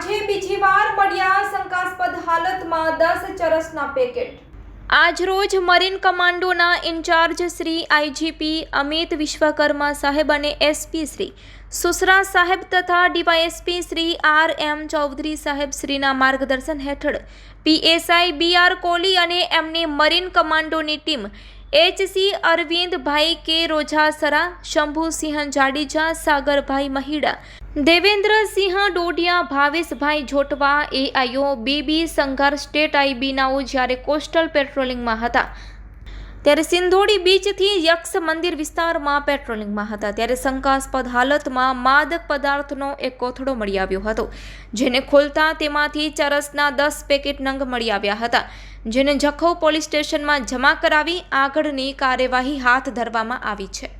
આજે બીજી વાર પડ્યા શંકાસ્પદ હાલતમાં દસ ચરસના પેકેટ. આજરોજ મરીન કમાન્ડોના ઇન્ચાર્જ શ્રી આઈજીપી અમિત વિશ્વકર્મા સાહેબ અને એસપી શ્રી સુસરા સાહેબ તથા DYSP Shri R M Chaudhary સાહેબ શ્રીના માર્ગદર્શન હેઠળ પીએસઆઈ બી આર કોહલી અને એમની marine કમાન્ડોની team HC Arvindbhai K Rojasara Shambhusinh Jadeja, Sagarbhai Mahida, Devendrasinh Dodiya, Bhaveshbhai Jotva, AIO, BB Sanghar, state આઈબીનાઓ જ્યારે કોસ્ટલ પેટ્રોલિંગમાં હતા. ત્યારે સિંધોડી બીચથી યક્ષ મંદિર વિસ્તારમાં પેટ્રોલિંગમાં હતા. ત્યારે શંકાસ્પદ હાલતમાં માદક પદાર્થનો એક કોથળો મળી આવ્યો હતો, જેને ખોલતા તેમાંથી ચરસના દસ પેકેટ નંગ મળી આવ્યા હતા, જેને જખૌ પોલીસ સ્ટેશનમાં જમા કરાવી આગળની કાર્યવાહી હાથ ધરવામાં આવી છે.